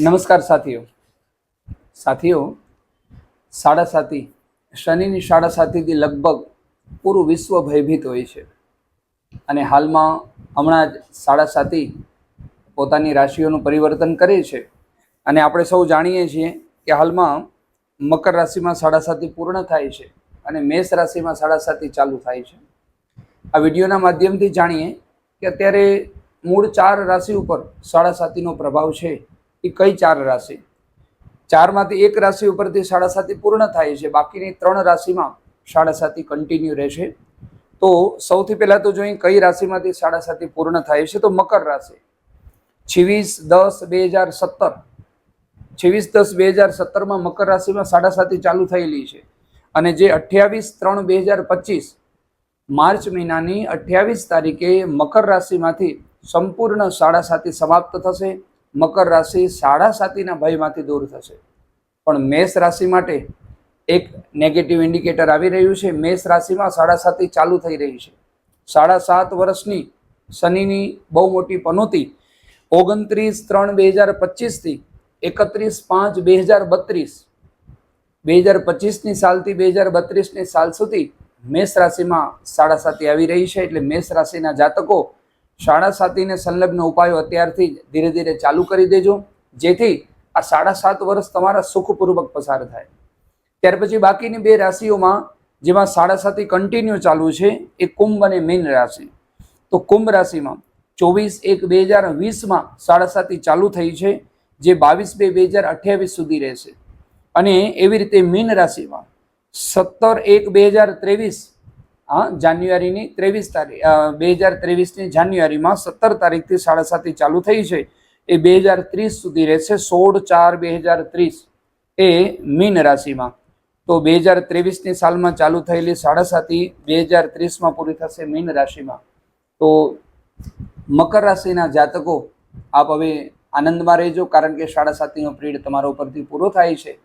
નમસ્કાર સાથીઓ. સાથીઓ, સાડા સાતી, શનિની સાડા સાતીથી લગભગ પૂરું વિશ્વ ભયભીત હોય છે. અને હાલમાં હમણાં જ સાડા સાતી પોતાની રાશિઓનું પરિવર્તન કરે છે. અને આપણે સૌ જાણીએ છીએ કે હાલમાં મકર રાશિમાં સાડા સાતી પૂર્ણ થાય છે અને મેષ રાશિમાં સાડા સાતી ચાલુ થાય છે. આ વિડીયોના માધ્યમથી જાણીએ કે અત્યારે મૂળ ચાર રાશિ ઉપર સાડા સાતીનો પ્રભાવ છે. એ કઈ ચાર રાશિ? ચારમાંથી એક રાશિ ઉપરથી સાડા સાતી પૂર્ણ થાય છે. બાકીની ત્રણ રાશિમાં સાડા સાતી કન્ટિન્યુ રહેશે. તો સૌથી પહેલાં તો જોઈએ કઈ રાશિમાંથી સાડા સાતી પૂર્ણ થાય છે, તો મકર રાશિ. છવ્વીસ દસ બે હજાર સત્તર. છવ્વીસ દસ બે હજાર સત્તરમાં મકર રાશિમાં સાડા સાતી ચાલુ થયેલી છે. અને જે અઠ્યાવીસ ત્રણ બે હજાર પચીસ માર્ચ મહિનાની અઠ્યાવીસ તારીખે મકર રાશિમાંથી સંપૂર્ણ સાડા સાતી સમાપ્ત થશે. મકર રાશિ સાડા સાતીના ભયમાંથી દૂર થશે. પણ મેષ રાશિ માટે એક નેગેટિવ ઇન્ડિકેટર આવી રહ્યું છે. મેષ રાશિમાં સાડા સાતી ચાલુ થઈ રહી છે. સાડા સાત વર્ષની શનિની બહુ મોટી પનોતી ઓગણત્રીસ ત્રણ બે હજાર પચીસથી એકત્રીસ પાંચ બે હજાર બત્રીસ. બે હજાર પચીસની સાલથી બે હજાર બત્રીસની સાલ સુધી મેષ રાશિમાં સાડા સાતી આવી રહી છે. એટલે મેષ રાશિના જાતકો સાડા સાતીને સંલગ્ન ઉપાયો અત્યારથી જ ધીરે ધીરે ચાલુ કરી દેજો. જેથી આ સાડા સાત વર્ષ તમારા સુખપૂર્વક પસાર થાય. ત્યાર પછી બાકીની બે રાશિઓમાં જેમાં સાડા સાતી કન્ટિન્યુ ચાલુ છે, એ કુંભ અને મીન રાશિ. તો કુંભ રાશિમાં ચોવીસ એક બે હજાર વીસમાં સાડા સાતી ચાલુ થઈ છે, જે બાવીસ બે બે હજાર અઠ્યાવીસ સુધી રહેશે. અને એવી રીતે મીન રાશિમાં સત્તર એક બે હજાર ત્રેવીસ જાન્યુઆરીની ત્રેવીસ તારીખ બે હજાર ત્રેવીસની જાન્યુઆરીમાં સત્તર તારીખથી સાડા સાતી ચાલુ થઈ છે. એ બે હજાર ત્રીસ સુધી રહેશે સોળ ચાર બે હજાર ત્રીસ એ મીન રાશિમાં. તો બે હજાર ત્રેવીસની સાલમાં ચાલુ થયેલી સાડા સાતી બે હજાર ત્રીસમાં પૂરી થશે મીન રાશિમાં. તો મકર રાશિના જાતકો, આપ હવે આનંદમાં રહેજો કારણ કે સાડા સાતીનો પીરિયડ તમારા ઉપરથી પૂરો થાય છે.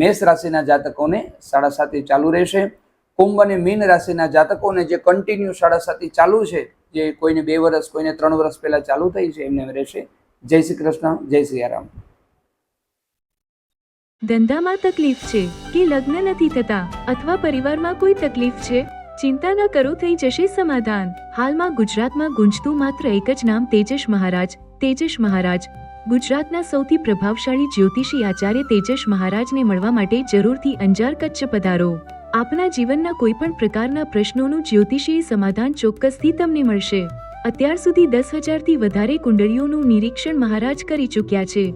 મેષ રાશિના જાતકોને સાડા સાતી ચાલુ રહેશે. કુંભ અને મીન રાશિના જાતકોને જે કન્ટિન્યુ સાડા સાતી ચાલુ છે, જે કોઈને બે વર્ષ, કોઈને ત્રણ વર્ષ પહેલા ચાલુ થઈ છે, એમને રહેશે. જય શ્રી કૃષ્ણ, જય શ્રી રામ. ધંધામાં તકલીફ છે કે લગ્ન નથી થતા અથવા પરિવારમાં કોઈ તકલીફ છે? ચિંતા ન કરો, થઈ જશે સમાધાન. હાલમાં ગુજરાતમાં ગુંજતું માત્ર એક જ નામ તેજસ મહારાજ તેજસ મહારાજ. ગુજરાતના સૌથી પ્રભાવશાળી જ્યોતિષી આચાર્ય તેજસ મહારાજને મળવા માટે જરૂરથી અંજાર કચ્છ પધારો. આપના જીવનના કોઈ પણ પ્રકારના પ્રશ્નોનું જ્યોતિષીય સમાધાન ચોક્કસથી તમને મળશે. અત્યાર સુધી દસ હજારથી વધારે કુંડળીઓનું નિરીક્ષણ મહારાજ કરી ચૂક્યા છે.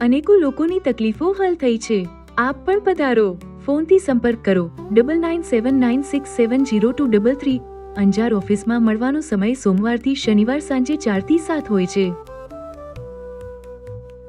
અનેકો લોકોની તકલીફો હલ થઈ છે. આપ પણ પધારો. ફોનથી સંપર્ક કરો. Double nine seven nine six seven zero two double three Anjar ઓફિસમાં મળવાનો સમય સોમવારથી શનિવાર સાંજે ચારથી સાત હોય છે.